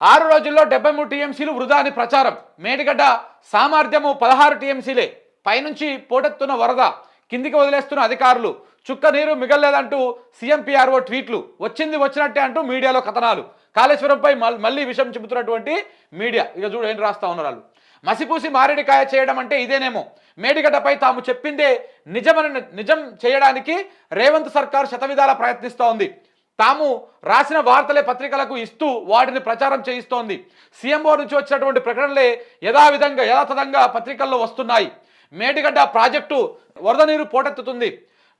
ఆరు రోజుల్లో డెబ్బై మూడు టీఎంసీలు వృధా అని ప్రచారం. మేడిగడ్డ సామర్థ్యము పదహారు టీఎంసీలే. పైనుంచి పోటెత్తున్న వరద కిందికి వదిలేస్తున్న అధికారులు. చుక్క నీరు మిగల్లేదంటూ సీఎంపీఆర్ఓ ట్వీట్లు. వచ్చింది వచ్చినట్టే అంటూ మీడియాలో కథనాలు. కాళేశ్వరంపై మళ్ళీ విషయం చెబుతున్నటువంటి మీడియా. ఇక చూడు ఏం రాస్తా ఉన్నారు వాళ్ళు. మసిపూసి మారేడికాయ చేయడం అంటే ఇదేనేమో. మేడిగడ్డపై తాము చెప్పిందే నిజమని నిజం చేయడానికి రేవంత్ సర్కార్ శతవిధాల ప్రయత్నిస్తోంది. తాము రాసిన వార్తలే పత్రికలకు ఇస్తూ వాటిని ప్రచారం చేయిస్తోంది. సీఎంఓ నుంచి వచ్చినటువంటి ప్రకటనలే యథావిధంగా యథాతథంగా పత్రికల్లో వస్తున్నాయి. మేడిగడ్డ ప్రాజెక్టు వరద నీరు పోటెత్తుతుంది.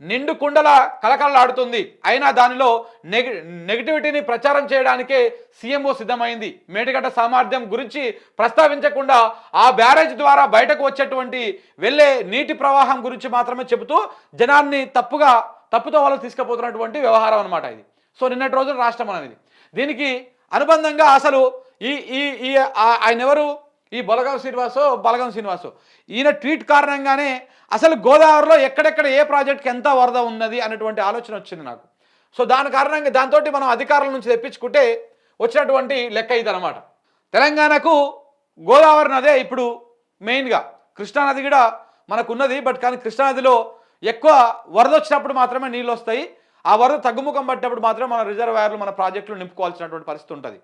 నిండు కుండల కలకలలాడుతుంది అయినా దానిలో నెగి నెగిటివిటీని ప్రచారం చేయడానికే సీఎంఓ సిద్ధమైంది. మేడిగడ్డ సామర్థ్యం గురించి ప్రస్తావించకుండా ఆ బ్యారేజ్ ద్వారా బయటకు వచ్చేటువంటి వెళ్ళే నీటి ప్రవాహం గురించి మాత్రమే చెబుతూ జనాన్ని తప్పుగా తప్పుతో వాళ్ళు తీసుకుపోతున్నటువంటి వ్యవహారం అనమాట ఇది. సో నిన్నటి రోజున రాష్ట్రం అనేది. దీనికి అనుబంధంగా అసలు ఈ ఈ ఈ ఆయన ఎవరు? ఈ బొలగం శ్రీనివాసో బలగం శ్రీనివాసో. ఈయన ట్వీట్ కారణంగానే అసలు గోదావరిలో ఎక్కడెక్కడ ఏ ప్రాజెక్ట్కి ఎంత వరద ఉన్నది అనేటువంటి ఆలోచన వచ్చింది నాకు. సో దాని కారణంగా దాంతో మనం అధికారుల నుంచి తెప్పించుకుంటే వచ్చినటువంటి లెక్క ఇదనమాట తెలంగాణకు గోదావరి నదే ఇప్పుడు మెయిన్గా. కృష్ణానది కూడా మనకున్నది బట్ కానీ కృష్ణానదిలో ఎక్కువ వరద వచ్చినప్పుడు మాత్రమే నీళ్ళు వస్తాయి. ఆ వరద తగ్గుముఖం పట్టినప్పుడు మాత్రం మన రిజర్వాయర్లు మన ప్రాజెక్టులు నింపుకోవాల్సినటువంటి పరిస్థితి ఉంటుంది.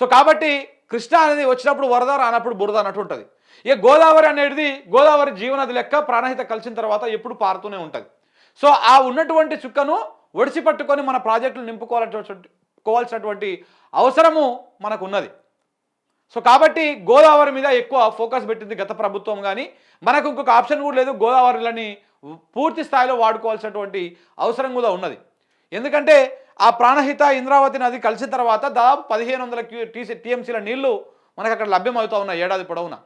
సో కాబట్టి కృష్ణా అనేది వచ్చినప్పుడు వరద రానప్పుడు బురద అన్నట్టు ఉంటుంది. ఇక గోదావరి అనేది గోదావరి జీవనది లెక్క ప్రాణహిత కలిసిన తర్వాత ఎప్పుడు పారుతూనే ఉంటుంది. సో ఆ ఉన్నటువంటి చుక్కను ఒడిసి పట్టుకొని మన ప్రాజెక్టులు నింపుకోవాల్సినటువంటి కోవాల్సినటువంటి అవసరము మనకు ఉన్నది సో కాబట్టి గోదావరి మీద ఎక్కువ ఫోకస్ పెట్టింది గత ప్రభుత్వం కానీ మనకు ఇంకొక ఆప్షన్ కూడా లేదు గోదావరిలని పూర్తి స్థాయిలో వాడుకోవాల్సినటువంటి అవసరం కూడా ఉన్నది. ఎందుకంటే ఆ ప్రాణహిత ఇంద్రావతి నది కలిసిన తర్వాత దాదాపు పదిహేను వందల క్యూ టీసీ టీఎంసీల నీళ్ళు మనకు అక్కడ లభ్యమవుతా ఉన్నాయి ఏడాది పొడవునా.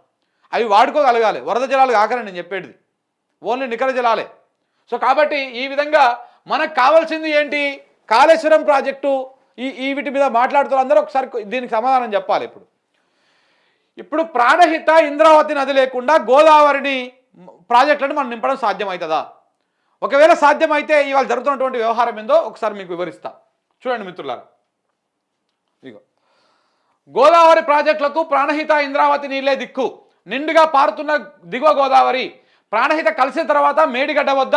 అవి వాడుకోగలగాలి. వరద జలాలు కాకనే నేను చెప్పేది. ఓన్లీ నికర జలాలే. సో కాబట్టి ఈ విధంగా మనకు కావాల్సింది ఏంటి? కాళేశ్వరం ప్రాజెక్టు. ఈ ఈ వీటి మీద మాట్లాడుతున్న అందరూ ఒకసారి దీనికి సమాధానం చెప్పాలి ఇప్పుడు. ఇప్పుడు ప్రాణహిత ఇంద్రావతి నది లేకుండా గోదావరిని ప్రాజెక్టులను మనం నింపడం సాధ్యమవుతుందా ఒకవేళ సాధ్యమైతే ఇవాళ జరుగుతున్నటువంటి వ్యవహారం ఏందో ఒకసారి మీకు వివరిస్తా. చూడండి మిత్రులారా. ఇగో. గోదావరి ప్రాజెక్టులకు ప్రాణహిత ఇంద్రావతి నీళ్ళే దిక్కు. నిండుగా పారుతున్న దిగువ గోదావరి ప్రాణహిత కలిసిన తర్వాత మేడిగడ్డ వద్ద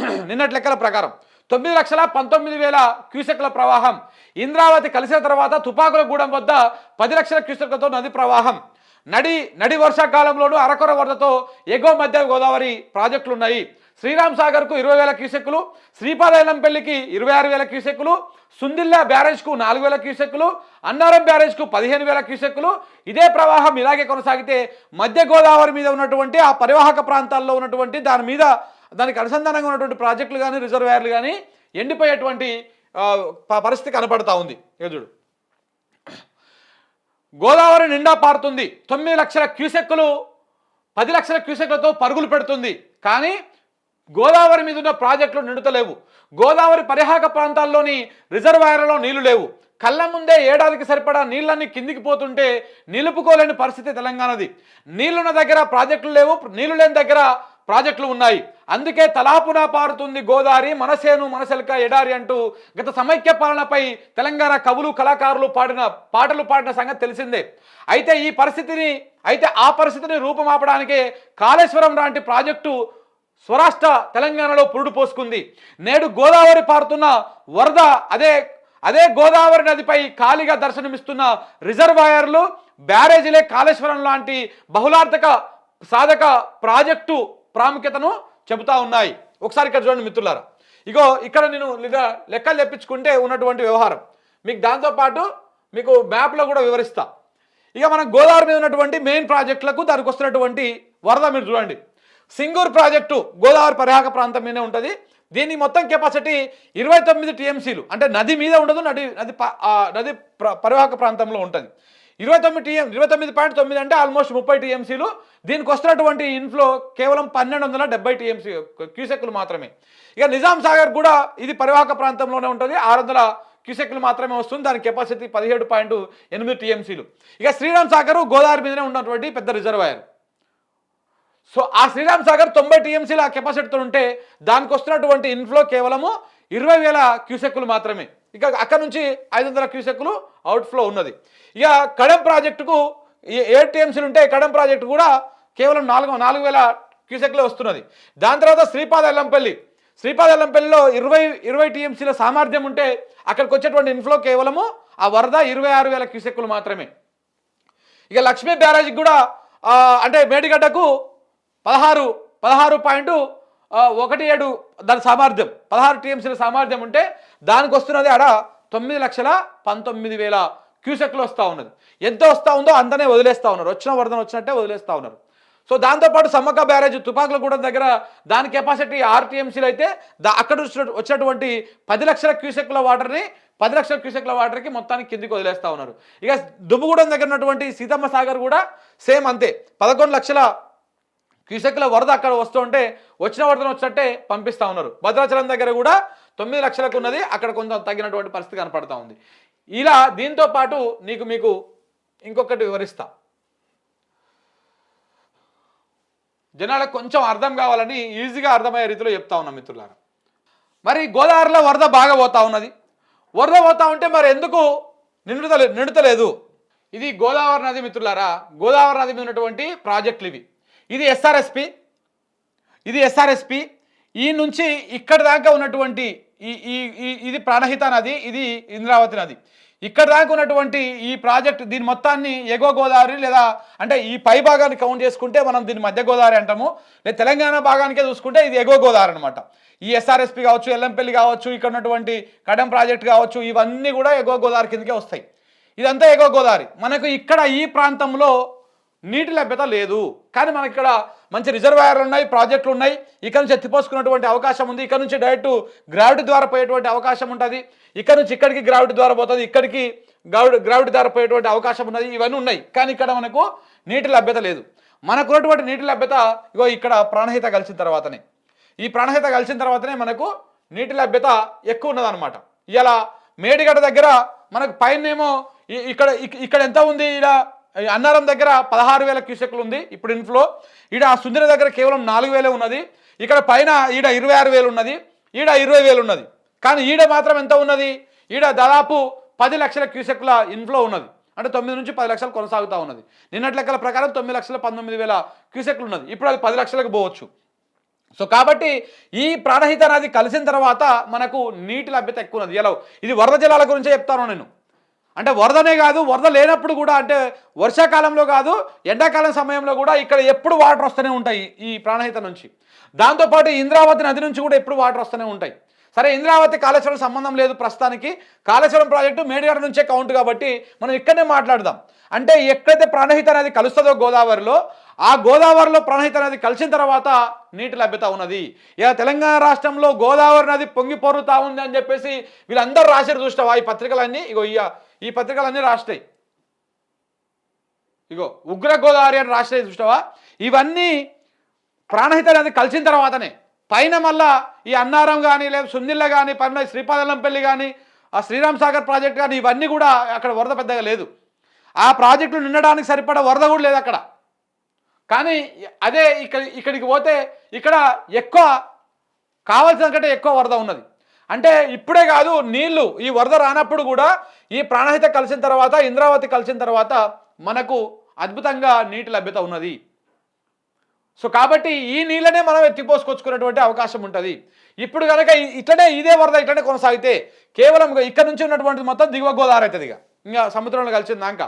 నిన్నటి లెక్కల ప్రకారం తొమ్మిది లక్షల పంతొమ్మిది వేల క్యూసెక్ల ప్రవాహం. ఇంద్రావతి కలిసిన తర్వాత తుపాకులగూడెం వద్ద పది లక్షల క్యూసెక్లతో నది ప్రవాహం. నడి నడి వర్షాకాలంలోనూ అరకొర వరదతో ఎగువ మధ్య గోదావరి ప్రాజెక్టులు ఉన్నాయి శ్రీరామ్ సాగర్కు ఇరవై వేల క్యూసెక్కులు శ్రీపాదైలంపల్లికి ఇరవై ఆరు వేల క్యూసెక్కులు సుందిల్లా బ్యారేజ్కు నాలుగు వేల క్యూసెక్కులు అన్నారం బ్యారేజ్కు పదిహేను వేల క్యూసెక్కులు. ఇదే ప్రవాహం ఇలాగే కొనసాగితే మధ్య గోదావరి మీద ఉన్నటువంటి ఆ పరివాహక ప్రాంతాల్లో ఉన్నటువంటి దాని మీద దానికి అనుసంధానంగా ఉన్నటువంటి ప్రాజెక్టులు కానీ రిజర్వాయర్లు కానీ ఎండిపోయేటువంటి ప- పరిస్థితి కనపడతా ఉంది. ఇక చూడు. గోదావరి నిండా పారుతుంది. తొమ్మిది లక్షల క్యూసెక్కులు పది లక్షల క్యూసెక్లతో పరుగులు పెడుతుంది. కానీ గోదావరి మీద ఉన్న ప్రాజెక్టులు నిండుతలేవు. గోదావరి పరిహాక ప్రాంతాల్లోని రిజర్వాయర్లలో నీళ్ళు లేవు. కళ్ళ ముందే ఏడాదికి సరిపడా నీళ్ళన్నీ కిందికి పోతుంటే నిలుపుకోలేని పరిస్థితి తెలంగాణది. నీళ్ళున్న దగ్గర ప్రాజెక్టులు లేవు నీళ్ళు లేని దగ్గర ప్రాజెక్టులు ఉన్నాయి. అందుకే తలాపునా పారుతుంది గోదావరి మనసేను మనసెలక ఎడారి అంటూ గత సమైక్య పాలనపై తెలంగాణ కవులు కళాకారులు పాడిన పాటలు పాడిన సంగతి తెలిసిందే. అయితే ఈ పరిస్థితిని అయితే ఆ పరిస్థితిని రూపమాపడానికే కాళేశ్వరం లాంటి ప్రాజెక్టు స్వరాష్ట్ర తెలంగాణలో పురుడు పోసుకుంది. నేడు గోదావరి పారుతున్న వరద అదే అదే గోదావరి నదిపై ఖాళీగా దర్శనమిస్తున్న రిజర్వాయర్లు బ్యారేజీలే కాళేశ్వరం లాంటి బహుళార్థక సాధక ప్రాజెక్టు ప్రాముఖ్యతను చెబుతా ఉన్నాయి. ఒకసారి ఇక్కడ చూడండి మిత్రులారా. ఇగో ఇక్కడ నేను లేదా లెక్కలు తెప్పించుకుంటే ఉన్నటువంటి వ్యవహారం. మీకు దాంతోపాటు మీకు మ్యాప్లో కూడా వివరిస్తా. ఇక మనం గోదావరి మీద ఉన్నటువంటి మెయిన్ ప్రాజెక్టులకు దానికి వస్తున్నటువంటి వరద మీరు చూడండి. సింగూర్ ప్రాజెక్టు గోదావరి పరిహాక ప్రాంతం మీదే ఉంటుంది. దీని మొత్తం కెపాసిటీ ఇరవై తొమ్మిది టీఎంసీలు అంటే నది మీద ఉండదు నది నది ప- నది పరివాహక ప్రాంతంలో ఉంటుంది. ఇరవై తొమ్మిది టీఎం ఇరవై తొమ్మిది పాయింట్ తొమ్మిది అంటే ఆల్మోస్ట్ ముప్పై టీఎంసీలు. దీనికి వస్తున్నటువంటి ఇన్ఫ్లో కేవలం పన్నెండు వందల డెబ్బై టీఎంసీ క్యూసెక్లు మాత్రమే. ఇక నిజాం సాగర్ కూడా ఇది పరివాహక ప్రాంతంలోనే ఉంటుంది. ఆరు వందల క్యూసెక్లు మాత్రమే వస్తుంది. దాని కెపాసిటీ పదిహేడు పాయింట్ ఎనిమిది టీఎంసీలు. ఇక శ్రీరామ్ సాగర్ గోదావరి మీదనే ఉన్నటువంటి పెద్ద రిజర్వాయర్ సో ఆ శ్రీరామ్ సాగర్ తొంభై టీఎంసీల కెపాసిటీతో ఉంటే దానికి వస్తున్నటువంటి ఇన్ఫ్లో కేవలము ఇరవై వేల క్యూసెక్కులు మాత్రమే. ఇక అక్కడ నుంచి ఐదు వందల క్యూసెక్లు అవుట్ఫ్లో ఉన్నది. ఇక కడం ప్రాజెక్టుకు ఏ- ఉంటే కడం ప్రాజెక్టు కూడా కేవలం నాలుగు నాలుగు వేల క్యూసెక్లే వస్తున్నది. దాని తర్వాత శ్రీపాద ఎల్లంపల్లి. శ్రీపాద ఎల్లంపల్లిలో ఇరవై ఇరవై టీఎంసీల సామర్థ్యం ఉంటే అక్కడికి వచ్చేటువంటి ఇన్ఫ్లో కేవలము ఆ వరద ఇరవై ఆరు వేల క్యూసెక్కులు మాత్రమే. ఇక లక్ష్మీ బ్యారేజ్కి కూడా అంటే మేడిగడ్డకు పదహారు పదహారు పాయింట్ ఒకటి ఏడు దాని సామర్థ్యం. పదహారు టీఎంసీల సామర్థ్యం ఉంటే దానికి వస్తున్నది ఆడ తొమ్మిది లక్షల పంతొమ్మిది వేల క్యూసెక్లు వస్తూ ఉన్నది. ఎంత వస్తూ ఉందో అంతనే వదిలేస్తూ ఉన్నారు. వచ్చిన వరదన వచ్చినట్టే వదిలేస్తూ ఉన్నారు. సో దాంతోపాటు సమ్మక్క బ్యారేజ్ తుపాకులగూడెం దగ్గర దాని కెపాసిటీ ఆర్టీఎంసీలు అయితే దా అక్కడ వచ్చినటువంటి పది లక్షల క్యూసెక్ల వాటర్ని పది లక్షల క్యూసెక్ల వాటర్కి మొత్తానికి కిందికి వదిలేస్తూ ఉన్నారు. ఇక దుబ్బుగూడెం దగ్గర ఉన్నటువంటి సీతమ్మ సాగర్ కూడా సేమ్ అంతే. పదకొండు లక్షల క్యూసెక్ల వరద అక్కడ వస్తుంటే వచ్చిన వరదను వచ్చినట్టే పంపిస్తూ ఉన్నారు. భద్రాచలం దగ్గర కూడా తొమ్మిది లక్షలకు ఉన్నది అక్కడ కొంచెం తగ్గినటువంటి పరిస్థితి కనపడతా ఉంది. ఇలా దీంతో పాటు నీకు మీకు ఇంకొకటి వివరిస్తా. జనాలకు కొంచెం అర్థం కావాలని ఈజీగా అర్థమయ్యే రీతిలో చెప్తా ఉన్నా మిత్రులారా. మరి గోదావరిలో వరద బాగా పోతా ఉన్నది. వరద పోతా ఉంటే మరి ఎందుకు నిండుతలే నిండుతలేదు? ఇది గోదావరి నది మిత్రులారా. గోదావరి నది మీద ఉన్నటువంటి ప్రాజెక్టులు ఇవి. ఇది ఎస్ఆర్ఎస్పి ఇది ఎస్ఆర్ఎస్పి ఈ నుంచి ఇక్కడ దాకా ఉన్నటువంటి ఈ ఈ ఇది ప్రాణహిత నది ఇది ఇంద్రావతి నది. ఇక్కడ దాకా ఉన్నటువంటి ఈ ప్రాజెక్ట్ దీని మొత్తాన్ని ఎగువ గోదావరి లేదా అంటే ఈ పై భాగాన్ని కౌంట్ చేసుకుంటే మనం దీని మధ్య గోదావరి అంటాము. లేదా తెలంగాణ భాగానికే చూసుకుంటే ఇది ఎగువ గోదావరి అనమాట ఈ ఎస్ఆర్ఎస్పి కావచ్చు ఎల్లంపల్లి కావచ్చు ఇక్కడ ఉన్నటువంటి కడం ప్రాజెక్ట్ కావచ్చు ఇవన్నీ కూడా ఎగువ గోదావరి కిందకే వస్తాయి. ఇదంతా ఎగువ గోదావరి. మనకు ఇక్కడ ఈ ప్రాంతంలో నీటి లభ్యత లేదు. కానీ మనకి ఇక్కడ మంచి రిజర్వాయర్లు ఉన్నాయి ప్రాజెక్టులు ఉన్నాయి. ఇక్కడ నుంచి ఎత్తిపోసుకున్నటువంటి అవకాశం ఉంది. ఇక్కడ నుంచి డైరెక్ట్ గ్రావిటీ ద్వారా పోయేటువంటి అవకాశం ఉంటుంది. ఇక్కడ నుంచి ఇక్కడికి గ్రావిటీ ద్వారా పోతుంది. ఇక్కడికి గ్రావిటీ గ్రావిటీ ద్వారా పోయేటువంటి అవకాశం ఉన్నది. ఇవన్నీ ఉన్నాయి. కానీ ఇక్కడ మనకు నీటి లభ్యత లేదు. మనకు ఉన్నటువంటి నీటి లభ్యత ఇగో ఇక్కడ ప్రాణహిత కలిసిన తర్వాతనే. ఈ ప్రాణహిత కలిసిన తర్వాతనే మనకు నీటి లభ్యత ఎక్కువ ఉన్నదన్నమాట. ఇలా మేడిగడ్డ దగ్గర మనకు పైనేమో ఇక్కడ ఇక్కడ ఎంత ఉంది ఇలా అన్నారం దగ్గర పదహారు వేల క్యూసెక్లు ఉంది ఇప్పుడు ఇన్ఫ్లో ఈడ సుందర దగ్గర కేవలం నాలుగు వేలే ఉన్నది. ఇక్కడ పైన ఈడ ఇరవై ఆరు వేలు ఉన్నది. ఈడ ఇరవై వేలు ఉన్నది. కానీ ఈడ మాత్రం ఎంత ఉన్నది? ఈడ దాదాపు పది లక్షల క్యూసెక్ల ఇన్ఫ్లో ఉన్నది. అంటే తొమ్మిది నుంచి పది లక్షలు కొనసాగుతూ ఉన్నది. నిన్నటి లెక్కల ప్రకారం తొమ్మిది లక్షల పంతొమ్మిది వేల క్యూసెక్లు ఉన్నది. ఇప్పుడు అది పది లక్షలకు పోవచ్చు. సో కాబట్టి ఈ ప్రాణహిత నది కలిసిన తర్వాత మనకు నీటి లభ్యత ఎక్కువ ఉన్నది. ఎలా? ఇది వరద జలాల గురించే చెప్తాను నేను. అంటే వరదనే కాదు వరద లేనప్పుడు కూడా అంటే వర్షాకాలంలో కాదు ఎండాకాలం సమయంలో కూడా ఇక్కడ ఎప్పుడు వాటర్ వస్తూనే ఉంటాయి ఈ ప్రాణహిత నుంచి. దాంతోపాటు ఇంద్రావతి నది నుంచి కూడా ఎప్పుడు వాటర్ వస్తూనే ఉంటాయి. సరే ఇంద్రావతి కాళేశ్వరం సంబంధం లేదు ప్రస్తుతానికి. కాళేశ్వరం ప్రాజెక్టు మేడిగడ నుంచే కౌంట్ కాబట్టి మనం ఇక్కడనే మాట్లాడదాం. అంటే ఎక్కడైతే ప్రాణహిత నది కలుస్తుందో గోదావరిలో ఆ గోదావరిలో ప్రాణహిత నది కలిసిన తర్వాత నీటి లభ్యత ఉన్నది. ఇక తెలంగాణ రాష్ట్రంలో గోదావరి నది పొంగి పొరుతా ఉంది అని చెప్పేసి వీళ్ళందరూ రాశారు చూస్తావా ఈ పత్రికలన్నీ? ఇగో ఇక ఈ పత్రికలు అన్నీ రాస్తాయి. ఇగో ఉగ్ర గోదావరి అని రాష్ట్రాయి చూస్తావా ఇవన్నీ ప్రాణహిత అనేది కలిసిన తర్వాతనే. పైన మళ్ళా ఈ అన్నారం కానీ లేదా సుందిల్ల కానీ పైన శ్రీపాదలంపల్లి కానీ ఆ శ్రీరామ్ సాగర్ ప్రాజెక్ట్ కానీ ఇవన్నీ కూడా అక్కడ వరద పెద్దగా లేదు. ఆ ప్రాజెక్టులు నిండడానికి సరిపడా వరద కూడా లేదు అక్కడ. కానీ అదే ఇక్కడ ఇక్కడికి పోతే ఇక్కడ ఎక్కువ కావాల్సిన కంటే ఎక్కువ వరద ఉన్నది. అంటే ఇప్పుడే కాదు నీళ్ళు ఈ వరద రానప్పుడు కూడా ఈ ప్రాణహిత కలిసిన తర్వాత ఇంద్రావతి కలిసిన తర్వాత మనకు అద్భుతంగా నీటి లభ్యత ఉన్నది. సో కాబట్టి ఈ నీళ్ళనే మనం ఎత్తిపోసుకొచ్చుకునేటువంటి అవకాశం ఉంటుంది. ఇప్పుడు కనుక ఇట్లనే ఇదే వరద ఇట్లనే కొనసాగితే కేవలం ఇక్కడ నుంచి ఉన్నటువంటి మొత్తం దిగువ గోదావరి అవుతుంది ఇక. ఇంకా సముద్రంలో కలిసిందాక.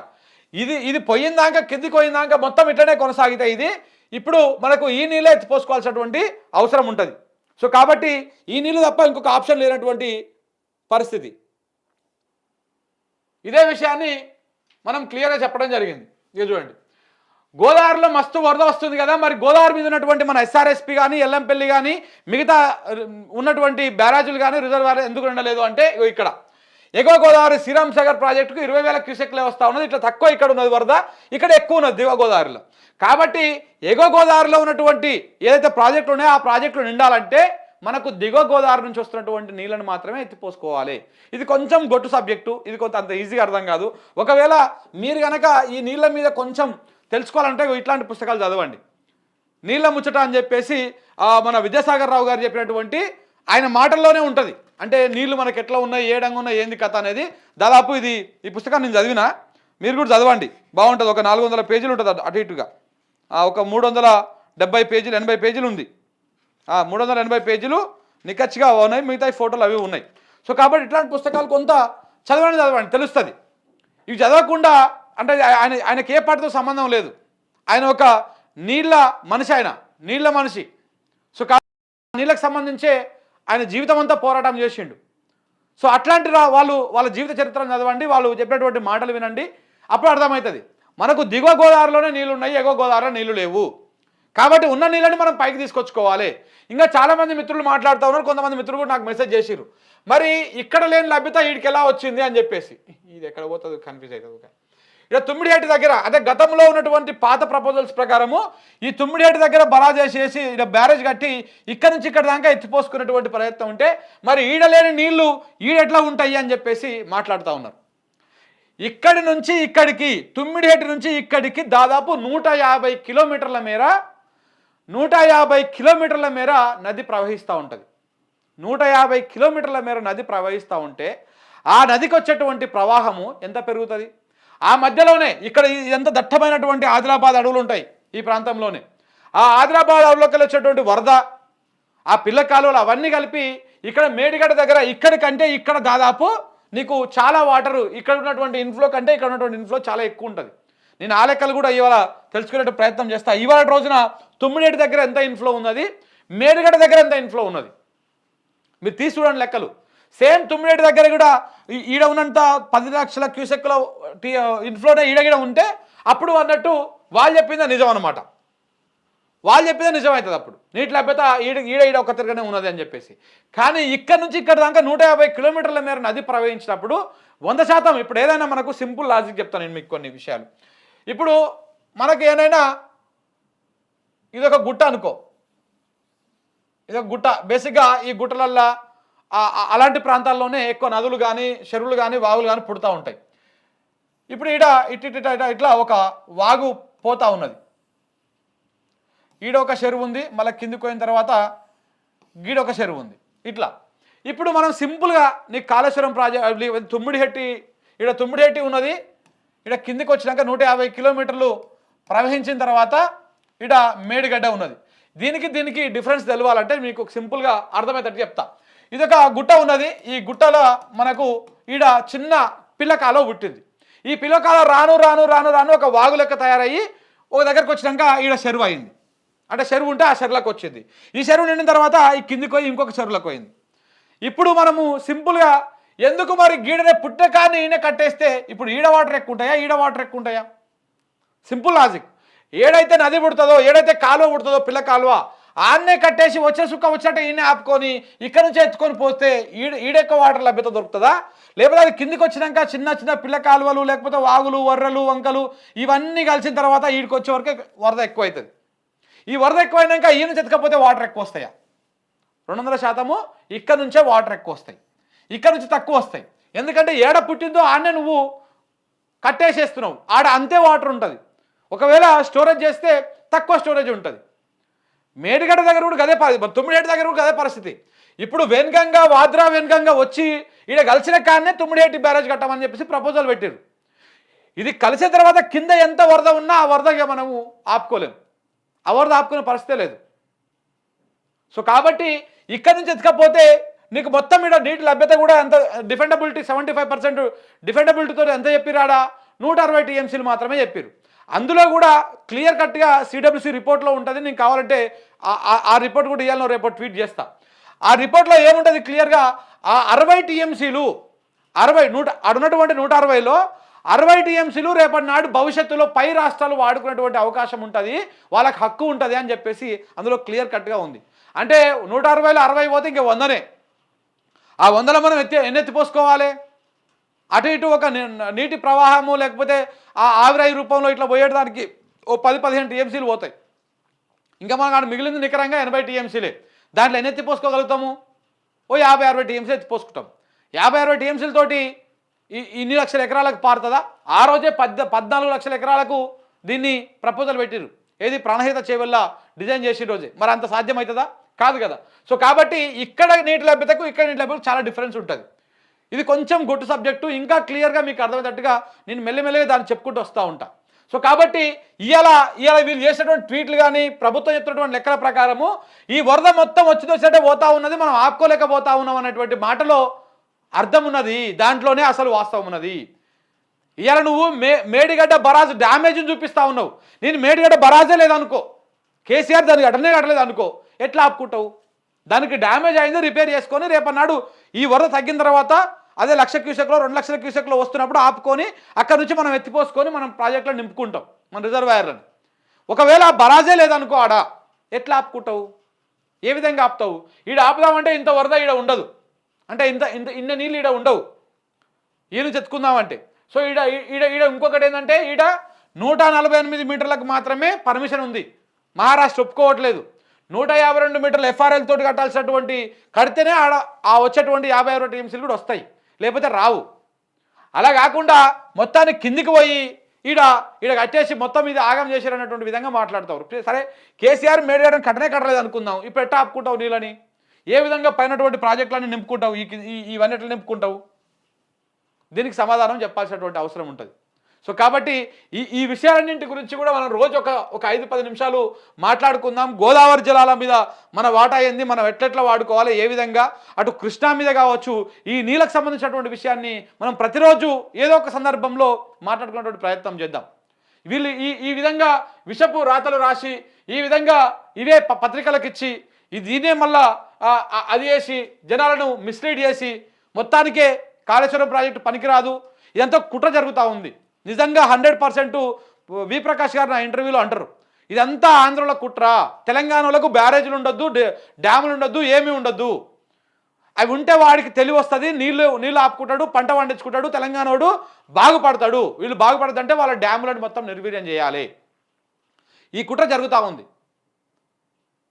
ఇది ఇది పోయిందాక కిందికి పోయిందాక మొత్తం ఇట్లనే కొనసాగితే ఇది ఇప్పుడు మనకు ఈ నీళ్ళే ఎత్తిపోసుకోవాల్సినటువంటి అవసరం ఉంటుంది. సో కాబట్టి ఈ నీళ్ళు తప్ప ఇంకొక ఆప్షన్ లేనటువంటి పరిస్థితి. ఇదే విషయాన్ని మనం క్లియర్గా చెప్పడం జరిగింది. ఇక చూడండి. గోదావరిలో మస్తు వరద వస్తుంది కదా మరి గోదావరి మీద ఉన్నటువంటి మన ఎస్ఆర్ఎస్పి కానీ ఎల్లంపల్లి కానీ మిగతా ఉన్నటువంటి బ్యారాజులు కానీ రిజర్వాయర్ ఎందుకు ఉండలేదు అంటే ఇక్కడ. ఎగువ గోదావరి శ్రీరామ్ సాగర్ ప్రాజెక్టుకు ఇరవై వేల క్యూసెక్లే వస్తూ ఉన్నది. ఇట్లా తక్కువ ఇక్కడ ఉన్నది వరద ఇక్కడ ఎక్కువ ఉన్నది దివ గోదావరిలో. కాబట్టి ఎగో గోదావరిలో ఉన్నటువంటి ఏదైతే ప్రాజెక్టులు ఉన్నాయో ఆ ప్రాజెక్టులు నిండాలంటే మనకు దిగువ గోదావరి నుంచి వస్తున్నటువంటి నీళ్ళను మాత్రమే ఎత్తిపోసుకోవాలి ఇది కొంచెం గొట్టు సబ్జెక్టు ఇది కొంత అంత ఈజీగా అర్థం కాదు. ఒకవేళ మీరు కనుక ఈ నీళ్ళ మీద కొంచెం తెలుసుకోవాలంటే ఇట్లాంటి పుస్తకాలు చదవండి. నీళ్ళ ముచ్చట అని చెప్పేసి మన విద్యాసాగర్ రావు గారు చెప్పినటువంటి ఆయన మాటల్లోనే ఉంటుంది. అంటే నీళ్ళు మనకి ఎట్లా ఉన్నాయి ఏడంగా ఉన్నాయి ఏంది కథ అనేది దాదాపు ఇది ఈ పుస్తకాన్ని నేను చదివిన మీరు కూడా చదవండి. బాగుంటుంది. ఒక నాలుగు వందల పేజీలు ఉంటుంది అటు- ఇటుగా. ఒక మూడు వందల డెబ్బై పేజీలు ఎనభై పేజీలు ఉంది. మూడు వందల ఎనభై పేజీలు నిఖచ్చిగా ఉన్నాయి మిగతా ఫోటోలు అవి ఉన్నాయి. సో కాబట్టి ఇట్లాంటి పుస్తకాలు కొంత చదవండి చదవండి తెలుస్తుంది. ఇవి చదవకుండా అంటే ఆయన ఆయనకి ఏ పాటతో సంబంధం లేదు. ఆయన ఒక నీళ్ళ మనిషి ఆయన నీళ్ళ మనిషి. సో కా నీళ్ళకి సంబంధించే ఆయన జీవితం అంతా పోరాటం చేసిండు. సో అట్లాంటి రా- వాళ్ళు వాళ్ళ జీవిత చరిత్రను చదవండి వాళ్ళు చెప్పినటువంటి మాటలు వినండి అప్పుడు అర్థమవుతుంది. మనకు దిగువ గోదావరిలోనే నీళ్ళు ఉన్నాయి ఎగువ గోదావరిలో నీళ్ళు లేవు. కాబట్టి ఉన్న నీళ్ళని మనం పైకి తీసుకొచ్చుకోవాలి. ఇంకా చాలామంది మిత్రులు మాట్లాడుతూ ఉన్నారు కొంతమంది మిత్రులు కూడా నాకు మెసేజ్ చేసిరు మరి ఇక్కడ లేని లభ్యత వీడికి ఎలా వచ్చింది అని చెప్పేసి. ఇది ఎక్కడ పోతుంది కన్ఫ్యూజ్ అవుతుంది ఇక ఇక్కడ తుమ్మిడిహేటి దగ్గర అదే గతంలో ఉన్నటువంటి పాత ప్రపోజల్స్ ప్రకారము ఈ తుమ్మిడిహేటి దగ్గర బరా చేసేసి ఇక్కడ బ్యారేజ్ కట్టి ఇక్కడ నుంచి ఇక్కడ దాకా ఎత్తిపోసుకునేటువంటి ప్రయత్నం ఉంటే మరి ఈడలేని నీళ్ళు ఈడెట్లా ఉంటాయి అని చెప్పేసి మాట్లాడుతూ ఉన్నారు. ఇక్కడి నుంచి ఇక్కడికి తుమ్మిడిహేటి నుంచి ఇక్కడికి దాదాపు నూట యాభై కిలోమీటర్ల మేర నూట యాభై కిలోమీటర్ల మేర నది ప్రవహిస్తూ ఉంటుంది. నూట యాభై కిలోమీటర్ల మేర నది ప్రవహిస్తూ ఉంటే ఆ నదికి వచ్చేటువంటి ప్రవాహము ఎంత పెరుగుతుంది? ఆ మధ్యలోనే ఇక్కడ ఎంత దట్టమైనటువంటి ఆదిలాబాద్ అడవులు ఉంటాయి ఈ ప్రాంతంలోనే. ఆ ఆదిలాబాద్ అడవులోకి వచ్చేటువంటి వరద ఆ పిల్ల కాలువలు అవన్నీ కలిపి ఇక్కడ మేడిగడ్డ దగ్గర ఇక్కడికంటే ఇక్కడ దాదాపు నీకు చాలా వాటర్ ఇక్కడ ఉన్నటువంటి ఇన్ఫ్లో కంటే ఇక్కడ ఉన్నటువంటి ఇన్ఫ్లో చాలా ఎక్కువ ఉంటుంది. నేను ఆ లెక్కలు కూడా ఇవాళ తెలుసుకునే ప్రయత్నం చేస్తా. ఇవాళ రోజున తుమ్మిడేటి దగ్గర ఎంత ఇన్ఫ్లో ఉన్నది? మేడిగడ దగ్గర ఎంత ఇన్ఫ్లో ఉన్నది? మీరు తీసి చూడండి లెక్కలు. సేమ్ తుమ్మిడేటి దగ్గర కూడా ఈడ ఉన్నంత పది లక్షల క్యూసెక్ల టీ- ఇన్ఫ్లోనే ఈడగిడ ఉంటే అప్పుడు అన్నట్టు వాళ్ళు చెప్పిందా నిజం అనమాట వాళ్ళు చెప్పేదే నిజమవుతుంది అప్పుడు. నీటి లభ్యత ఈడ ఈడ ఈడ ఒక తిరగనే ఉన్నది అని చెప్పేసి. కానీ ఇక్కడ నుంచి ఇక్కడ దాకా నూట యాభై కిలోమీటర్ల మేర నది ప్రవహించినప్పుడు వంద శాతం ఇప్పుడు ఏదైనా మనకు సింపుల్ లాజిక్ చెప్తాను నేను మీకు కొన్ని విషయాలు. ఇప్పుడు మనకి ఏదైనా ఇదొక గుట్ట అనుకో. ఇదొక గుట్ట. బేసిక్గా ఈ గుట్టలల్లో అలాంటి ప్రాంతాల్లోనే ఎక్కువ నదులు కానీ చెరువులు కానీ వాగులు కానీ పుడతా ఉంటాయి. ఇప్పుడు ఈడ ఇటు ఇటు ఇట్లా ఒక వాగు పోతా ఉన్నది. ఈడ ఒక చెరువు ఉంది మళ్ళీ కిందికి పోయిన తర్వాత గీడొక చెరువు ఉంది. ఇట్లా. ఇప్పుడు మనం సింపుల్గా నీకు కాళేశ్వరం ప్రాజెక్ట్ తుమ్మిడిహెట్టి ఈడ తుమ్మిడిహెట్టి ఉన్నది ఈడ కిందికి వచ్చినాక నూట యాభై కిలోమీటర్లు ప్రవహించిన తర్వాత ఈడ మేడిగడ్డ ఉన్నది. దీనికి దీనికి డిఫరెన్స్ తెలవాలంటే మీకు సింపుల్గా అర్థమయ్యేటట్టు చెప్తా. ఇదొక గుట్ట ఉన్నది ఈ గుట్టలో మనకు ఈడ చిన్న పిల్లకాలో పుట్టింది. ఈ పిల్లకాల రాను రాను రాను రాను ఒక వాగు లెక్క తయారయ్యి ఒక దగ్గరకు వచ్చినాక ఈడ చెరువు అయింది. అంటే చెరువు ఉంటే ఆ చెరువులకు వచ్చింది. ఈ చెరువు నిండిన తర్వాత ఈ కిందికి పోయి ఇంకొక చెరువులకు పోయింది. ఇప్పుడు మనము సింపుల్గా ఎందుకు మరి గీడనే పుట్టకాన్ని ఈయన కట్టేస్తే ఇప్పుడు ఈడ వాటర్ ఎక్కువ ఉంటాయా? ఈడ వాటర్ ఎక్కువ ఉంటాయా? Simple logic. ఏడైతే నది పుడుతుందో ఏడైతే కాలువ పుడుతుందో పిల్ల కాలువ ఆన్నే కట్టేసి వచ్చే సుక్క వచ్చినట్టు ఈయన ఆపుకొని ఇక్కడ నుంచి ఎత్తుకొని పోస్తే ఈడ ఈడెక్కువ వాటర్ లభ్యత దొరుకుతుందా? లేకపోతే అది కిందికి వచ్చినాక చిన్న చిన్న పిల్ల కాలువలు లేకపోతే వాగులు వర్రలు వంకలు ఇవన్నీ కలిసిన తర్వాత ఈడికి వచ్చే వరకే వరద ఎక్కువ అవుతుంది ఈ వరద ఎక్కువైనాక ఈయన చెతకపోతే వాటర్ ఎక్కువ వస్తాయా? రెండు వందల శాతము ఇక్కడ నుంచే వాటర్ ఎక్కువ వస్తాయి. ఇక్కడ నుంచి తక్కువ వస్తాయి. ఎందుకంటే ఏడ పుట్టిందో ఆడనే నువ్వు కట్టేసేస్తున్నావు. ఆడ అంతే వాటర్ ఉంటుంది. ఒకవేళ స్టోరేజ్ చేస్తే తక్కువ స్టోరేజ్ ఉంటుంది. మేడిగడ్డ దగ్గర కూడా అదే పరి- తుమ్మిడేటి దగ్గర కూడా అదే పరిస్థితి. ఇప్పుడు వెనుకంగా వాద్రా వెనుకంగా వచ్చి ఈడ కలిసిన కాడనే తుమ్మిడేటి బ్యారేజ్ కట్టమని చెప్పేసి ప్రపోజల్ పెట్టారు ఇది కలిసిన తర్వాత కింద ఎంత వరద ఉన్నా ఆ వరదగా మనము ఆపుకోలేము ఆ వరద ఆపుకునే పరిస్థితే లేదు. సో కాబట్టి ఇక్కడి నుంచి ఎత్తుకపోతే నీకు మొత్తం మీద నీటి లభ్యత కూడా ఎంత డిఫెండబిలిటీ సెవెంటీ ఫైవ్ పర్సెంట్ డిఫెండబిలిటీతో ఎంత చెప్పిరాడా? నూట అరవై టీఎంసీలు మాత్రమే చెప్పారు అందులో కూడా క్లియర్ కట్గా సిడబ్ల్యూసీ రిపోర్ట్లో ఉంటుంది. నేను కావాలంటే ఆ- ఆ- ఆ రిపోర్ట్ కూడా ఇవ్వాలని రేపు ట్వీట్ చేస్తా. ఆ రిపోర్ట్లో ఏముంటుంది క్లియర్గా? ఆ అరవై టీఎంసీలు అరవై నూట అడున్నటువంటి నూట అరవైలో అరవై టీఎంసీలు రేపటి నాడు భవిష్యత్తులో పై రాష్ట్రాలు వాడుకునేటువంటి అవకాశం ఉంటుంది వాళ్ళకి హక్కు ఉంటుంది అని చెప్పేసి అందులో క్లియర్ కట్గా ఉంది. అంటే నూట అరవైలో అరవై పోతే ఇంక వందనే. ఆ వందల మనం ఎత్తి ఎన్నెత్తిపోసుకోవాలి? అటు ఇటు ఒక నీటి ప్రవాహము లేకపోతే ఆ ఆవిరాయి రూపంలో ఇట్లా పోయేటానికి ఓ పది పదిహేను టీఎంసీలు పోతాయి. ఇంకా మనకు ఆడ మిగిలింది నికరంగా ఎనభై టీఎంసీలే. దాంట్లో ఎన్ని ఎత్తిపోసుకోగలుగుతాము ఓ యాభై అరవై టీఎంసీ ఎత్తిపోసుకుంటాం. యాభై అరవై టీఎంసీలతోటి ఈ ఇన్ని లక్షల ఎకరాలకు పారుతుందా? ఆ రోజే పద్ పద్నాలుగు లక్షల ఎకరాలకు దీన్ని ప్రపోజల్ పెట్టిరు ఏది ప్రాణహిత చేవల్ల డిజైన్ చేసిన రోజే. మరి అంత సాధ్యమవుతుందా కాదు కదా. సో కాబట్టి ఇక్కడ నీటి లభ్యతకు ఇక్కడ నీటి లభ్యతకు చాలా డిఫరెన్స్ ఉంటుంది. ఇది కొంచెం గొట్టు సబ్జెక్టు ఇంకా క్లియర్గా మీకు అర్థమయ్యేటట్టుగా నేను మెల్లమెల్లగా దాన్ని చెప్పుకుంటూ వస్తూ ఉంటా. సో కాబట్టి ఇవాళ ఇవాళ వీళ్ళు చేసినటువంటి ట్వీట్లు కానీ ప్రభుత్వం చెప్తున్నటువంటి లెక్కల ప్రకారము ఈ వరద మొత్తం వచ్చి వచ్చినట్టే పోతా ఉన్నది మనం ఆపుకోలేకపోతా ఉన్నాం అనేటువంటి మాటలో అర్థం ఉన్నది దాంట్లోనే అసలు వాస్తవం ఉన్నది ఇవాళ నువ్వు మే మేడిగడ్డ బరాజ్ డ్యామేజ్ని చూపిస్తా ఉన్నావు. నేను మేడిగడ్డ బరాజే లేదనుకో. కేసీఆర్ దానికి అటనే కట్టలేదు అనుకో ఎట్లా ఆపుకుంటావు? దానికి డ్యామేజ్ అయింది రిపేర్ చేసుకొని రేపన్నాడు ఈ వరద తగ్గిన తర్వాత అదే లక్ష క్యూసెక్లో రెండు లక్షల క్యూసెక్లో వస్తున్నప్పుడు ఆపుకొని అక్కడ నుంచి మనం ఎత్తిపోసుకొని మనం ప్రాజెక్టులో నింపుకుంటాం మన రిజర్వాయర్లను. ఒకవేళ ఆ బరాజే లేదనుకో ఆడ ఎట్లా ఆపుకుంటావు? ఏ విధంగా ఆపుతావు? ఈడ ఆపుదామంటే ఇంత వరద ఈడ ఉండదు. అంటే ఇంత ఇంత ఇన్ని నీళ్ళు ఈడ ఉండవు. ఈయన చెత్తుకుందామంటే. సో ఈడ ఈడ ఈడ ఇంకొకటి ఏంటంటే ఈడ నూట నలభై ఎనిమిది మీటర్లకు మాత్రమే పర్మిషన్ ఉంది. మహారాష్ట్ర ఒప్పుకోవట్లేదు. నూట యాభై రెండు మీటర్లు ఎఫ్ఆర్ఎల్ తోటి కట్టాల్సినటువంటి కడితేనే ఆడ ఆ వచ్చేటువంటి యాభై ఆరు టీఎంసీలు కూడా వస్తాయి. లేకపోతే రావు. అలా కాకుండా మొత్తాన్ని కిందికి పోయి ఈడ ఈడ కట్టేసి మొత్తం ఇది ఆగం చేశారన్నటువంటి విధంగా మాట్లాడతారు. సరే కేసీఆర్ మేడిగడ్డను కట్టనే కట్టలేదు అనుకుందాం. ఇప్పుడు ఎట్టా ఆపుకుంటావు నీళ్ళని? ఏ విధంగా పైనటువంటి ప్రాజెక్టులన్నీ నింపుకుంటావు? ఈ ఇవన్నీ ఎట్లా నింపుకుంటావు? దీనికి సమాధానం చెప్పాల్సినటువంటి అవసరం ఉంటుంది. సో కాబట్టి ఈ ఈ విషయాలన్నింటి గురించి కూడా మనం రోజు ఒక ఒక ఐదు పది నిమిషాలు మాట్లాడుకుందాం. గోదావరి జలాల మీద మన వాటా ఏంది? మనం ఎట్లెట్లా వాడుకోవాలి? ఏ విధంగా? అటు కృష్ణా మీద కావచ్చు ఈ నీళ్ళకు సంబంధించినటువంటి విషయాన్ని మనం ప్రతిరోజు ఏదో ఒక సందర్భంలో మాట్లాడుకునేటువంటి ప్రయత్నం చేద్దాం. వీళ్ళు ఈ ఈ విధంగా విషపు రాతలు రాసి ఈ విధంగా ఇవే ప- పత్రికలకు ఇచ్చి దీన్నే మళ్ళా అది చేసి జనాలను మిస్లీడ్ చేసి మొత్తానికే కాళేశ్వరం ప్రాజెక్టు పనికిరాదు. ఇదంతా కుట్ర జరుగుతూ ఉంది. నిజంగా హండ్రెడ్ పర్సెంట్ వి ప్రకాష్ గారు నా ఇంటర్వ్యూలో అంటారు. ఇదంతా ఆంధ్రలో కుట్ర. తెలంగాణలకు బ్యారేజీలు ఉండొద్దు డ్యాములు ఉండొద్దు ఏమీ ఉండొద్దు. అవి ఉంటే వాడికి తెలివి వస్తుంది నీళ్ళు నీళ్ళు ఆపుకుంటాడు పంట పండించుకుంటాడు తెలంగాణోడు బాగుపడతాడు. వీళ్ళు బాగుపడదంటే వాళ్ళ డ్యాములను మొత్తం నిర్వీర్యం చేయాలి. ఈ కుట్ర జరుగుతూ ఉంది.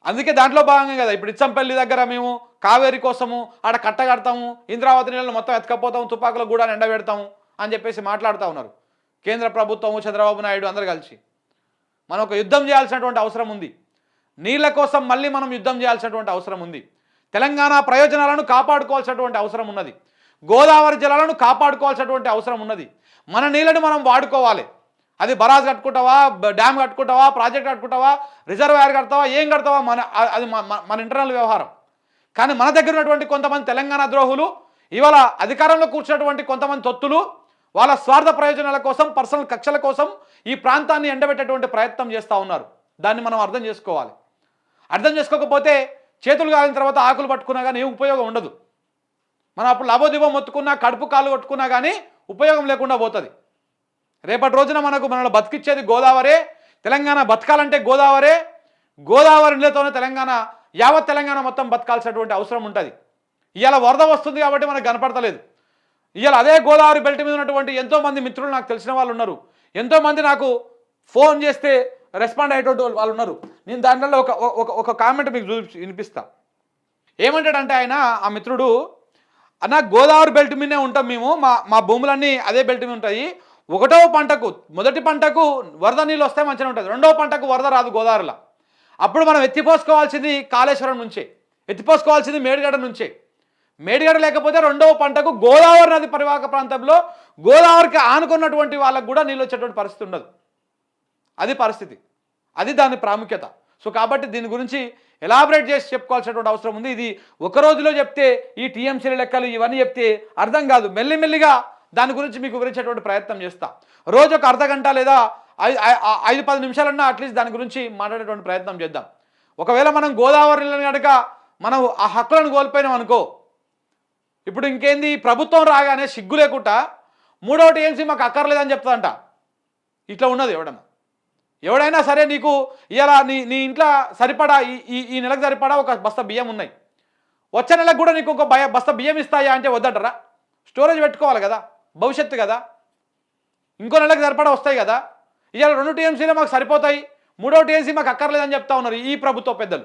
అందుకే దాంట్లో భాగంగా కదా ఇప్పుడు ఇచ్చంపల్లి దగ్గర మేము కావేరి కోసము ఆడ కట్ట కడతాము ఇంద్రావతి నీళ్ళని మొత్తం ఎత్తుకపోతాము తుపాకులు కూడా ఎండబెడతాము అని చెప్పేసి మాట్లాడుతూ ఉన్నారు. కేంద్ర ప్రభుత్వము చంద్రబాబు నాయుడు అందరు కలిసి. మనం ఒక యుద్ధం చేయాల్సినటువంటి అవసరం ఉంది. నీళ్ళ కోసం మళ్ళీ మనం యుద్ధం చేయాల్సినటువంటి అవసరం ఉంది. తెలంగాణ ప్రయోజనాలను కాపాడుకోవాల్సినటువంటి అవసరం ఉన్నది. గోదావరి జలాలను కాపాడుకోవాల్సినటువంటి అవసరం ఉన్నది. మన నీళ్ళను మనం వాడుకోవాలి. అది బరాజ్ కట్టుకుంటావా డ్యామ్ కట్టుకుంటావా ప్రాజెక్ట్ కట్టుకుంటావా రిజర్వాయర్ కడతావా ఏం కడతావా? మన అది మన- ఇంటర్నల్ వ్యవహారం. కానీ మన దగ్గర ఉన్నటువంటి కొంతమంది తెలంగాణ ద్రోహులు ఇవాళ అధికారంలో కూర్చున్నటువంటి కొంతమంది తొత్తులు వాళ్ళ స్వార్థ ప్రయోజనాల కోసం పర్సనల్ కక్షల కోసం ఈ ప్రాంతాన్ని ఎండబెట్టేటువంటి ప్రయత్నం చేస్తూ ఉన్నారు. దాన్ని మనం అర్థం చేసుకోవాలి. అర్థం చేసుకోకపోతే చేతులు కాలిన తర్వాత ఆకులు పట్టుకున్నా కానీ ఏం ఉపయోగం ఉండదు. మనం అప్పుడు లబోదిబం మొత్తుకున్నా కడుపు కాలు కొట్టుకున్నా కానీ ఉపయోగం లేకుండా పోతుంది. రేపటి రోజున మనకు మనల్ని బతికిచ్చేది గోదావరే తెలంగాణ బతకాలంటే గోదావరే గోదావరి నీళ్ళతోనే తెలంగాణ యావత్ తెలంగాణ మొత్తం బతకాల్సినటువంటి అవసరం ఉంటుంది. ఇవాళ వరద వస్తుంది కాబట్టి మనకు కనపడతలేదు. ఇవాళ అదే గోదావరి బెల్ట్ మీద ఉన్నటువంటి ఎంతోమంది మిత్రులు నాకు తెలిసిన వాళ్ళు ఉన్నారు. ఎంతోమంది నాకు ఫోన్ చేస్తే రెస్పాండ్ అయ్యేటువంటి వాళ్ళు ఉన్నారు. నేను దాంట్లో ఒక ఒక ఒక కామెంట్ మీకు చూపి వినిపిస్తా. ఏమంటాడంటే ఆయన ఆ మిత్రుడు అన్న గోదావరి బెల్ట్ మీదనే ఉంటాం మేము. మా మా భూములన్నీ అదే బెల్ట్ మీద ఉంటాయి. ఒకటో పంటకు మొదటి పంటకు వరద నీళ్ళు వస్తే మంచిగా ఉంటుంది. రెండో పంటకు వరద రాదు గోదావరిలో. అప్పుడు మనం ఎత్తిపోసుకోవాల్సింది కాళేశ్వరం నుంచే ఎత్తిపోసుకోవాల్సింది మేడిగడ నుంచే. మేడిగడ లేకపోతే రెండవ పంటకు గోదావరి నది పరివాహక ప్రాంతంలో గోదావరికి ఆనుకున్నటువంటి వాళ్ళకు కూడా నీళ్ళు వచ్చేటువంటి పరిస్థితి ఉండదు. అది పరిస్థితి. అది దాని ప్రాముఖ్యత. సో కాబట్టి దీని గురించి ఎలాబరేట్ చేసి చెప్పుకోవాల్సినటువంటి అవసరం ఉంది. ఇది ఒక రోజులో చెప్తే ఈ టీఎంసీల లెక్కలు ఇవన్నీ చెప్తే అర్థం కాదు. మెల్లిమెల్లిగా దాని గురించి మీకు వివరించేటువంటి ప్రయత్నం చేస్తా. రోజు ఒక అర్ధ గంట లేదా ఐదు పది నిమిషాలన్నా అట్లీస్ట్ దాని గురించి మాట్లాడేటువంటి ప్రయత్నం చేద్దాం. ఒకవేళ మనం గోదావరి కనుక మనం ఆ హక్కులను కోల్పోయినాం అనుకో ఇప్పుడు ఇంకేంది? ప్రభుత్వం రాగానే సిగ్గు లేకుండా మూడవటి టీఎంసీ మాకు అక్కర్లేదని చెప్తాదంట. ఇట్లా ఉన్నది ఎవడన్నా. ఎవడైనా సరే నీకు ఇలా నీ నీ ఇంట్లో సరిపడా ఈ ఈ- ఈ నెలకు సరిపడా ఒక బస్తా బియ్యం ఉన్నాయి. వచ్చే నెలకు కూడా నీకు ఒక బస్తా బియ్యం ఇస్తాయా అంటే వద్దంటారా? స్టోరేజ్ పెట్టుకోవాలి కదా. భవిష్యత్తు కదా. ఇంకో నెలకు సరిపడా వస్తాయి కదా. ఇవాళ రెండు టీఎంసీలే మాకు సరిపోతాయి. మూడో టీఎంసీ మాకు అక్కర్లేదని చెప్తా ఉన్నారు ఈ ప్రభుత్వ పెద్దలు.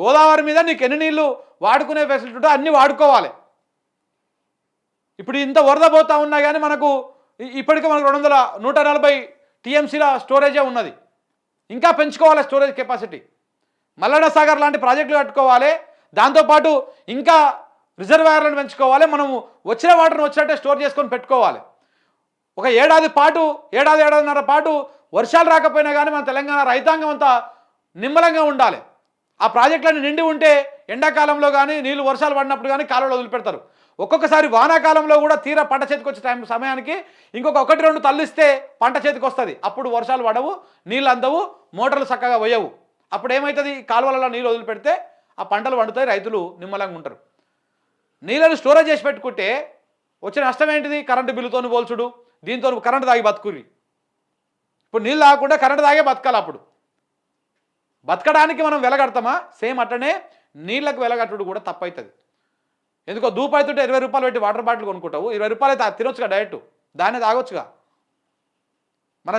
గోదావరి మీద నీకు ఎన్ని నీళ్ళు వాడుకునే ఫెసిలిటీ ఉంటే అన్నీ వాడుకోవాలి. ఇప్పుడు ఇంత వరద పోతా ఉన్నా కానీ మనకు ఇ- ఇప్పటికే మనకు రెండు వందల నూట నలభై టీఎంసీల స్టోరేజే ఉన్నది. ఇంకా పెంచుకోవాలి స్టోరేజ్ కెపాసిటీ. మల్లడ సాగర్ లాంటి ప్రాజెక్టులు కట్టుకోవాలి. దాంతోపాటు ఇంకా రిజర్వాయర్లను పెంచుకోవాలి మనము వచ్చిన వాటర్ని వచ్చినట్టే స్టోర్ చేసుకొని పెట్టుకోవాలి. ఒక ఏడాది పాటు ఏడాది ఏడాదిన్నర పాటు వర్షాలు రాకపోయినా కానీ మన తెలంగాణ రైతాంగం అంతా నిమ్మలంగా ఉండాలి. ఆ ప్రాజెక్టులన్నీ నిండి ఉంటే ఎండాకాలంలో కానీ నీళ్ళు వర్షాలు పడినప్పుడు కానీ కాలువలు వదిలిపెడతారు. ఒక్కొక్కసారి వానాకాలంలో కూడా తీర పంట చేతికి వచ్చే టైం సమయానికి ఇంకొక ఒకటి రెండు తల్లిస్తే పంట చేతికి వస్తుంది. అప్పుడు వర్షాలు పడవు నీళ్ళు అందవు మోటార్లు చక్కగా పోయవు. అప్పుడు ఏమవుతుంది కాలువలలో నీళ్ళు వదిలిపెడితే ఆ పంటలు పండుతాయి రైతులు నిమ్మలంగా ఉంటారు. నీళ్ళని స్టోరేజ్ చేసి పెట్టుకుంటే వచ్చే నష్టం ఏంటిది? కరెంటు బిల్లుతో పోల్చుడు. దీంతో కరెంటు తాగి బతుకురి ఇప్పుడు నీళ్ళు తాగకుండా కరెంటు తాగే బతకాలి అప్పుడు. బతకడానికి మనం వెలగడతామా సేమ్ అట్లనే నీళ్ళకు వెలగట్టుడు కూడా తప్పవుతుంది ఎందుకో దూపు అవుతుంటే ఇరవై రూపాయలు పెట్టి వాటర్ బాటిల్ కొనుక్కుంటావు. ఇరవై రూపాయలు అయితే తినొచ్చుగా డైరెక్ట్? దాన్ని తాగొచ్చుగా? మన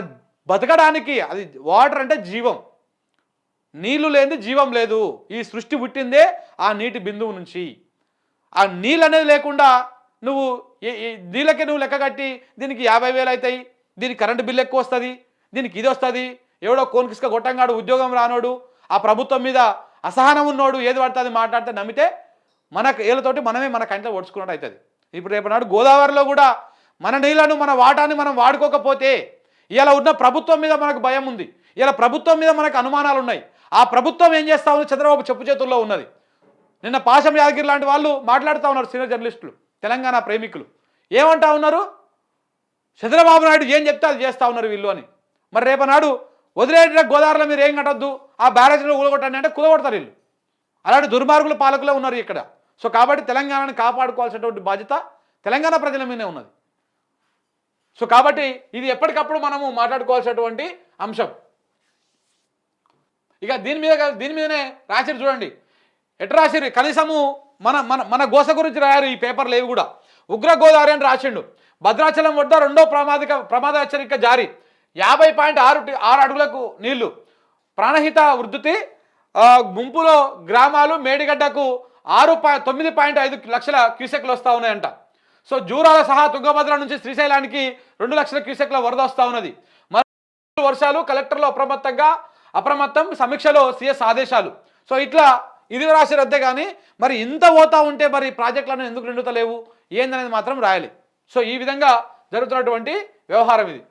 బతకడానికి అది వాటర్ అంటే జీవం. నీళ్ళు లేనిది జీవం లేదు. ఈ సృష్టి పుట్టిందే ఆ నీటి బిందువు నుంచి. ఆ నీళ్ళు అనేది లేకుండా నువ్వు నీళ్ళకే ఈ నీళ్ళకి నువ్వు లెక్క కట్టి దీనికి యాభై వేలు అవుతాయి దీనికి కరెంటు బిల్లు ఎక్కువ వస్తుంది దీనికి ఇది వస్తుంది ఎవడో కోన్కిస్క గొట్టంగాడు ఉద్యోగం రానోడు ఆ ప్రభుత్వం మీద అసహనం ఉన్నోడు ఏది పడుతుంది మాట్లాడితే నమ్మితే మన ఏళ్ళతోటి మనమే మన కంట్లో ఓడ్చుకున్నట్టు అవుతుంది ఇప్పుడు రేపు నాడు గోదావరిలో కూడా మన నీళ్ళను మన వాటాన్ని మనం వాడుకోకపోతే ఇలా ఉన్న ప్రభుత్వం మీద మనకు భయం ఉంది. ఇలా ప్రభుత్వం మీద మనకు అనుమానాలు ఉన్నాయి ఆ ప్రభుత్వం ఏం చేస్తా ఉంది? చంద్రబాబు చెప్పు చేతుల్లో ఉన్నది. నిన్న పాశం యాదగిరి లాంటి వాళ్ళు మాట్లాడుతూ ఉన్నారు సీనియర్ జర్నలిస్టులు తెలంగాణ ప్రేమికులు. ఏమంటా ఉన్నారు? చంద్రబాబు నాయుడు ఏం చెప్తే అది చేస్తూ ఉన్నారు వీళ్ళు అని. మరి రేపనాడు వదిలేట గోదావరిలో మీరు ఏం కట్టద్దు ఆ బ్యారేజ్లో కూలగొట్టండి అంటే కూలగొడతారు వీళ్ళు. అలాంటి దుర్మార్గుల పాలకులే ఉన్నారు ఇక్కడ. సో కాబట్టి తెలంగాణను కాపాడుకోవాల్సినటువంటి బాధ్యత తెలంగాణ ప్రజల మీదే ఉన్నది. సో కాబట్టి ఇది ఎప్పటికప్పుడు మనము మాట్లాడుకోవాల్సినటువంటి అంశం. ఇక దీని మీద దీని మీదనే రాసిరు చూడండి. ఎట్ రాసిరు కనీసము మన మన మన గోస గురించి రాయారు ఈ పేపర్లు ఏవి కూడా. ఉగ్ర గోదావరి అని రాసిండు. భద్రాచలం వద్ద రెండో ప్రమాదిక ప్రమాద హెచ్చరిక జారీ. యాభై పాయింట్ ఆరు ఆరు అడుగులకు నీళ్ళు. ప్రాణహిత వృద్ధి గుంపులో గ్రామాలు మేడిగడ్డకు ఆరు పా తొమ్మిది పాయింట్ ఐదు లక్షల క్యూసెక్లు వస్తూ ఉన్నాయంట. సో జూరాల సహా తుంగభద్ర నుంచి శ్రీశైలానికి రెండు లక్షల క్యూసెక్ల వరద వస్తూ ఉన్నది. మరో వర్షాలు కలెక్టర్లు అప్రమత్తంగా అప్రమత్తం సమీక్షలో సీఎస్ ఆదేశాలు. సో ఇట్లా ఇది రాశారు అంతే కానీ మరి ఇంత పోతా ఉంటే మరి ప్రాజెక్టులను ఎందుకు నిండుతలేవు ఏందనేది మాత్రం రాయాలి సో ఈ విధంగా జరుగుతున్నటువంటి వ్యవహారం ఇది.